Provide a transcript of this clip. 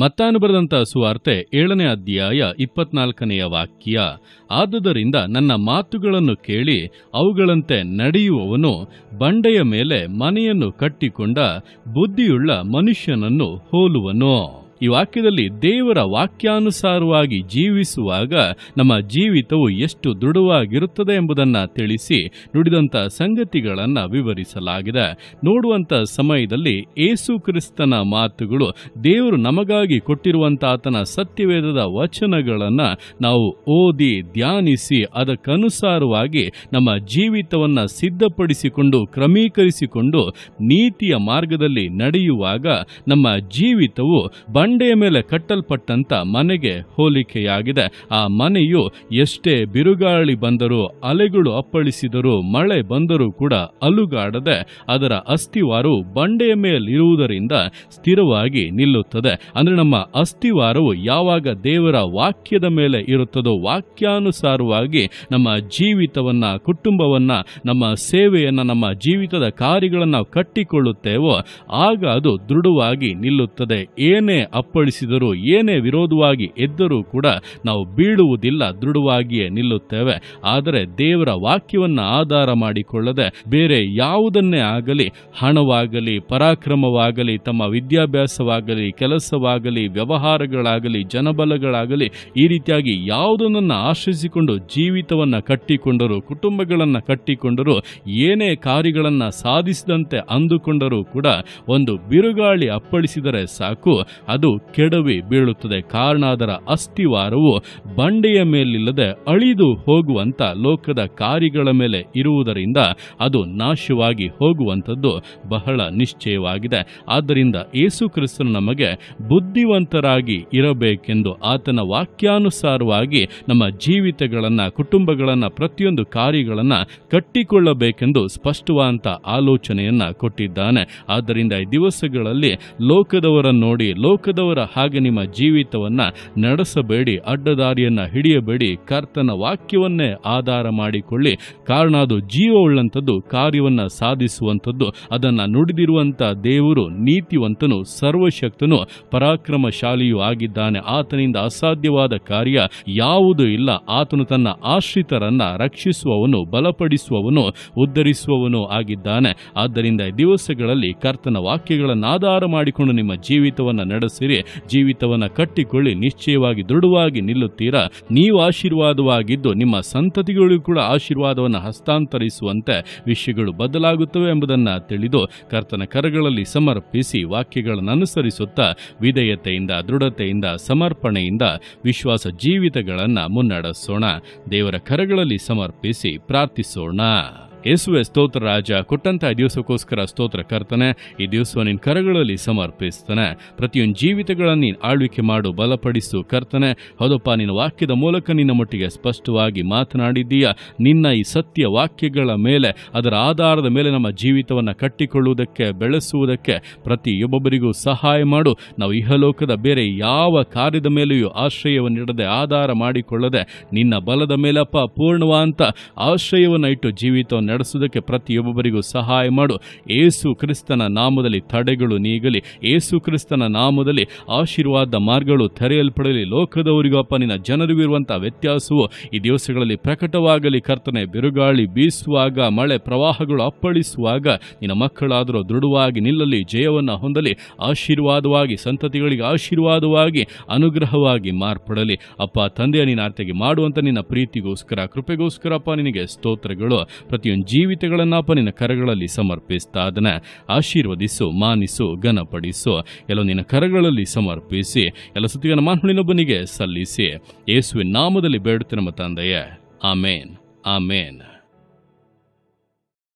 ಮತ್ತಾನು ಬರೆದಂಥ ಸುವಾರ್ತೆ ಏಳನೇ ಅಧ್ಯಾಯ ಇಪ್ಪತ್ನಾಲ್ಕನೆಯ ವಾಕ್ಯ. ಆದುದರಿಂದ ನನ್ನ ಮಾತುಗಳನ್ನು ಕೇಳಿ ಅವುಗಳಂತೆ ನಡೆಯುವವನು ಬಂಡೆಯ ಮೇಲೆ ಮನೆಯನ್ನು ಕಟ್ಟಿಕೊಂಡ ಬುದ್ಧಿಯುಳ್ಳ ಮನುಷ್ಯನನ್ನು ಹೋಲುವನು. ಈ ವಾಕ್ಯದಲ್ಲಿ ದೇವರ ವಾಕ್ಯಾನುಸಾರವಾಗಿ ಜೀವಿಸುವಾಗ ನಮ್ಮ ಜೀವಿತವು ಎಷ್ಟು ದೃಢವಾಗಿರುತ್ತದೆ ಎಂಬುದನ್ನು ತಿಳಿಸಿ ನುಡಿದಂಥ ಸಂಗತಿಗಳನ್ನು ವಿವರಿಸಲಾಗಿದೆ. ನೋಡುವಂಥ ಸಮಯದಲ್ಲಿ ಏಸು ಕ್ರಿಸ್ತನ ಮಾತುಗಳು ದೇವರು ನಮಗಾಗಿ ಕೊಟ್ಟಿರುವಂಥ ಆತನ ಸತ್ಯವೇದದ ವಚನಗಳನ್ನು ನಾವು ಓದಿ ಧ್ಯಾನಿಸಿ ಅದಕ್ಕನುಸಾರವಾಗಿ ನಮ್ಮ ಜೀವಿತವನ್ನು ಸಿದ್ಧಪಡಿಸಿಕೊಂಡು ಕ್ರಮೀಕರಿಸಿಕೊಂಡು ನೀತಿಯ ಮಾರ್ಗದಲ್ಲಿ ನಡೆಯುವಾಗ ನಮ್ಮ ಜೀವಿತವು ಬಂಡೆಯ ಮೇಲೆ ಕಟ್ಟಲ್ಪಟ್ಟಂತ ಮನೆಗೆ ಹೋಲಿಕೆಯಾಗಿದೆ. ಆ ಮನೆಯು ಎಷ್ಟೇ ಬಿರುಗಾಳಿ ಬಂದರೂ, ಅಲೆಗಳು ಅಪ್ಪಳಿಸಿದರೂ, ಮಳೆ ಬಂದರೂ ಕೂಡ ಅಲುಗಾಡದೆ, ಅದರ ಅಸ್ಥಿವಾರವು ಬಂಡೆಯ ಮೇಲಿರುವುದರಿಂದ ಸ್ಥಿರವಾಗಿ ನಿಲ್ಲುತ್ತದೆ. ಅಂದ್ರೆ ನಮ್ಮ ಅಸ್ಥಿವಾರವು ಯಾವಾಗ ದೇವರ ವಾಕ್ಯದ ಮೇಲೆ ಇರುತ್ತದೋ, ವಾಕ್ಯಾನುಸಾರವಾಗಿ ನಮ್ಮ ಜೀವಿತವನ್ನ, ಕುಟುಂಬವನ್ನ, ನಮ್ಮ ಸೇವೆಯನ್ನ, ನಮ್ಮ ಜೀವಿತದ ಕಾರ್ಯಗಳನ್ನು ಕಟ್ಟಿಕೊಳ್ಳುತ್ತೇವೋ, ಆಗ ಅದು ದೃಢವಾಗಿ ನಿಲ್ಲುತ್ತದೆ. ಏನೇ ಅಪ್ಪಳಿಸಿದರೂ ಏನೇ ವಿರೋಧವಾಗಿ ಎದ್ದರೂ ಕೂಡ ನಾವು ಬೀಳುವುದಿಲ್ಲ, ದೃಢವಾಗಿಯೇ ನಿಲ್ಲುತ್ತೇವೆ. ಆದರೆ ದೇವರ ವಾಕ್ಯವನ್ನು ಆಧಾರ ಮಾಡಿಕೊಳ್ಳದೆ ಬೇರೆ ಯಾವುದನ್ನೇ ಆಗಲಿ, ಹಣವಾಗಲಿ, ಪರಾಕ್ರಮವಾಗಲಿ, ತಮ್ಮ ವಿದ್ಯಾಭ್ಯಾಸವಾಗಲಿ, ಕೆಲಸವಾಗಲಿ, ವ್ಯವಹಾರಗಳಾಗಲಿ, ಜನಬಲಗಳಾಗಲಿ, ಈ ರೀತಿಯಾಗಿ ಯಾವುದನ್ನು ಆಶ್ರಯಿಸಿಕೊಂಡು ಜೀವಿತವನ್ನು ಕಟ್ಟಿಕೊಂಡರು, ಕುಟುಂಬಗಳನ್ನು ಕಟ್ಟಿಕೊಂಡರು, ಏನೇ ಕಾರ್ಯಗಳನ್ನು ಸಾಧಿಸಿದಂತೆ ಅಂದುಕೊಂಡರೂ ಕೂಡ ಒಂದು ಬಿರುಗಾಳಿ ಅಪ್ಪಳಿಸಿದರೆ ಸಾಕು. ಅದು ಕೆಡವಿ ಬೀಳುತ್ತದೆ. ಕಾರಣ ಅದರ ಅಸ್ಥಿವಾರವು ಬಂಡೆಯ ಮೇಲಿಲ್ಲದೆ ಅಳಿದು ಹೋಗುವಂತ ಲೋಕದ ಕಾರ್ಯಗಳ ಮೇಲೆ ಇರುವುದರಿಂದ ಅದು ನಾಶವಾಗಿ ಹೋಗುವಂಥದ್ದು ಬಹಳ ನಿಶ್ಚಯವಾಗಿದೆ. ಆದ್ದರಿಂದ ಯೇಸು ಕ್ರಿಸ್ತನು ನಮಗೆ ಬುದ್ಧಿವಂತರಾಗಿ ಇರಬೇಕೆಂದು ಆತನ ವಾಕ್ಯಾನುಸಾರವಾಗಿ ನಮ್ಮ ಜೀವಿತಗಳನ್ನು, ಕುಟುಂಬಗಳನ್ನು, ಪ್ರತಿಯೊಂದು ಕಾರ್ಯಗಳನ್ನು ಕಟ್ಟಿಕೊಳ್ಳಬೇಕೆಂದು ಸ್ಪಷ್ಟವಾದಂಥ ಆಲೋಚನೆಯನ್ನ ಕೊಟ್ಟಿದ್ದಾನೆ. ಆದ್ದರಿಂದ ಈ ದಿವಸಗಳಲ್ಲಿ ಲೋಕದವರನ್ನು ನೋಡಿ ಲೋಕದವರ ಹಾಗೆ ನಿಮ್ಮ ಜೀವಿತವನ್ನ ನಡೆಸಬೇಡಿ, ಅಡ್ಡದಾರಿಯನ್ನ ಹಿಡಿಯಬೇಡಿ, ಕರ್ತನ ವಾಕ್ಯವನ್ನೇ ಆಧಾರ ಮಾಡಿಕೊಳ್ಳಿ. ಕಾರಣ ಅದು ಜೀವವುಳ್ಳಂಥದ್ದು ಕಾರ್ಯವನ್ನ ಸಾಧಿಸುವಂಥದ್ದು. ಅದನ್ನ ನುಡಿದಿರುವಂತ ದೇವರು, ನೀತಿವಂತನು, ಸರ್ವಶಕ್ತನು, ಪರಾಕ್ರಮಶಾಲಿಯೂ ಆಗಿದ್ದಾನೆ. ಆತನಿಂದ ಅಸಾಧ್ಯವಾದ ಕಾರ್ಯ ಯಾವುದೂ ಇಲ್ಲ. ಆತನು ತನ್ನ ಆಶ್ರಿತರನ್ನ ರಕ್ಷಿಸುವವನು, ಬಲಪಡಿಸುವವನು, ಉದ್ಧರಿಸುವವನು ಆಗಿದ್ದಾನೆ. ಆದ್ದರಿಂದ ದಿವಸಗಳಲ್ಲಿ ಕರ್ತನ ವಾಕ್ಯಗಳನ್ನು ಆಧಾರ ಮಾಡಿಕೊಂಡು ನಿಮ್ಮ ಜೀವಿತವನ್ನು ನಡೆಸಿರಿ. ಜೀವಿತವನ್ನು ಕಟ್ಟಿಕೊಳ್ಳಿ, ನಿಶ್ಚಯವಾಗಿ ದೃಢವಾಗಿ ನಿಲ್ಲುತ್ತೀರಾ? ನೀವು ಆಶೀರ್ವಾದವಾಗಿದ್ದು ನಿಮ್ಮ ಸಂತತಿಗಳಿಗೂ ಕೂಡ ಆಶೀರ್ವಾದವನ್ನು ಹಸ್ತಾಂತರಿಸುವಂತೆ ವಿಷಯಗಳು ಬದಲಾಗುತ್ತವೆ ಎಂಬುದನ್ನು ತಿಳಿದು ಕರ್ತನ ಕರಗಳಲ್ಲಿ ಸಮರ್ಪಿಸಿ ವಾಕ್ಯಗಳನ್ನು ಅನುಸರಿಸುತ್ತಾ ವಿಧೇಯತೆಯಿಂದ, ದೃಢತೆಯಿಂದ, ಸಮರ್ಪಣೆಯಿಂದ ವಿಶ್ವಾಸ ಜೀವಿತಗಳನ್ನು ಮುನ್ನಡೆಸೋಣ. ದೇವರ ಕರಗಳಲ್ಲಿ ಸಮರ್ಪಿಸಿ ಪ್ರಾರ್ಥಿಸೋಣ. ಯೇಸುವೆ ಸ್ತೋತ್ರ ರಾಜ ಕೊಟ್ಟಂತಹ ದಿವಸಕ್ಕೋಸ್ಕರ ಸ್ತೋತ್ರ ಕರ್ತನೆ, ಈ ದಿವಸ ನಿನ್ನ ಕರಗಳಲ್ಲಿ ಸಮರ್ಪಿಸ್ತಾನೆ. ಪ್ರತಿಯೊಂದು ಜೀವಿತಗಳನ್ನು ನೀನು ಆಳ್ವಿಕೆ ಮಾಡು, ಬಲಪಡಿಸು ಕರ್ತನೆ. ಹೌದಪ್ಪ, ನಿನ್ನ ವಾಕ್ಯದ ಮೂಲಕ ನಿನ್ನ ಮಟ್ಟಿಗೆ ಸ್ಪಷ್ಟವಾಗಿ ಮಾತನಾಡಿದ್ದೀಯ. ನಿನ್ನ ಈ ಸತ್ಯ ವಾಕ್ಯಗಳ ಮೇಲೆ, ಅದರ ಆಧಾರದ ಮೇಲೆ ನಮ್ಮ ಜೀವಿತವನ್ನು ಕಟ್ಟಿಕೊಳ್ಳುವುದಕ್ಕೆ, ಬೆಳೆಸುವುದಕ್ಕೆ ಪ್ರತಿಯೊಬ್ಬೊಬ್ಬರಿಗೂ ಸಹಾಯ ಮಾಡು. ನಾವು ಇಹಲೋಕದ ಬೇರೆ ಯಾವ ಕಾರ್ಯದ ಮೇಲೆಯೂ ಆಶ್ರಯವನ್ನಿಡದೆ ಆಧಾರ ಮಾಡಿಕೊಳ್ಳದೆ, ನಿನ್ನ ಬಲದ ಮೇಲಪ್ಪ, ಪೂರ್ಣವಾಂತ ಆಶ್ರಯವನ್ನು ಇಟ್ಟು ಜೀವಿತವನ್ನು ನಡೆಸುವುದಕ್ಕೆ ಪ್ರತಿಯೊಬ್ಬರಿಗೂ ಸಹಾಯ ಮಾಡು. ಏಸು ಕ್ರಿಸ್ತನ ನಾಮದಲ್ಲಿ ತಡೆಗಳು ನೀಗಲಿ. ಏಸು ಕ್ರಿಸ್ತನ ನಾಮದಲ್ಲಿ ಆಶೀರ್ವಾದ ಮಾರ್ಗಗಳು ತೆರೆಯಲ್ಪಡಲಿ. ಲೋಕದವರಿಗೂ ಅಪ್ಪ, ನಿನ್ನ ಜನರಿಗೂ ಇರುವಂತಹ ವ್ಯತ್ಯಾಸವು ಈ ದಿವಸಗಳಲ್ಲಿ ಪ್ರಕಟವಾಗಲಿ. ಕರ್ತನೆ, ಬಿರುಗಾಳಿ ಬೀಸುವಾಗ, ಮಳೆ ಪ್ರವಾಹಗಳು ಅಪ್ಪಳಿಸುವಾಗ, ನಿನ್ನ ಮಕ್ಕಳಾದರೂ ದೃಢವಾಗಿ ನಿಲ್ಲಲಿ. ಜಯವನ್ನು ಹೊಂದಲಿ. ಆಶೀರ್ವಾದವಾಗಿ, ಸಂತತಿಗಳಿಗೆ ಆಶೀರ್ವಾದವಾಗಿ, ಅನುಗ್ರಹವಾಗಿ ಮಾರ್ಪಡಲಿ. ಅಪ್ಪ, ತಂದೆಯ ನಿನ್ನ ಅರ್ಥಗೆ ಮಾಡುವಂತ ನಿನ್ನ ಪ್ರೀತಿಗೋಸ್ಕರ ಕೃಪೆಗೋಸ್ಕರಪ್ಪ ನಿನಗೆ ಸ್ತೋತ್ರಗಳು. ಪ್ರತಿಯೊಂದು ಜೀವಿತಗಳನ್ನಪ್ಪ ನಿನ್ನ ಕರಗಳಲ್ಲಿ ಸಮರ್ಪಿಸ್ತಾ ಅದನ್ನ ಆಶೀರ್ವದಿಸು, ಮಾನಿಸು, ಘನಪಡಿಸು. ಎಲ್ಲ ನಿನ್ನ ಕರಗಳಲ್ಲಿ ಸಮರ್ಪಿಸಿ, ಎಲ್ಲ ಸುತ್ತಿಗನ ಮಾನ್ಹುಳಿನೊಬ್ಬನಿಗೆ ಸಲ್ಲಿಸಿ. ಯೇಸುವಿನ ನಾಮದಲ್ಲಿ ಬೇಡುತ್ತೆ ನಮ್ಮ ತಂದೆಯೇ. ಆಮೇನ್. ಆಮೇನ್.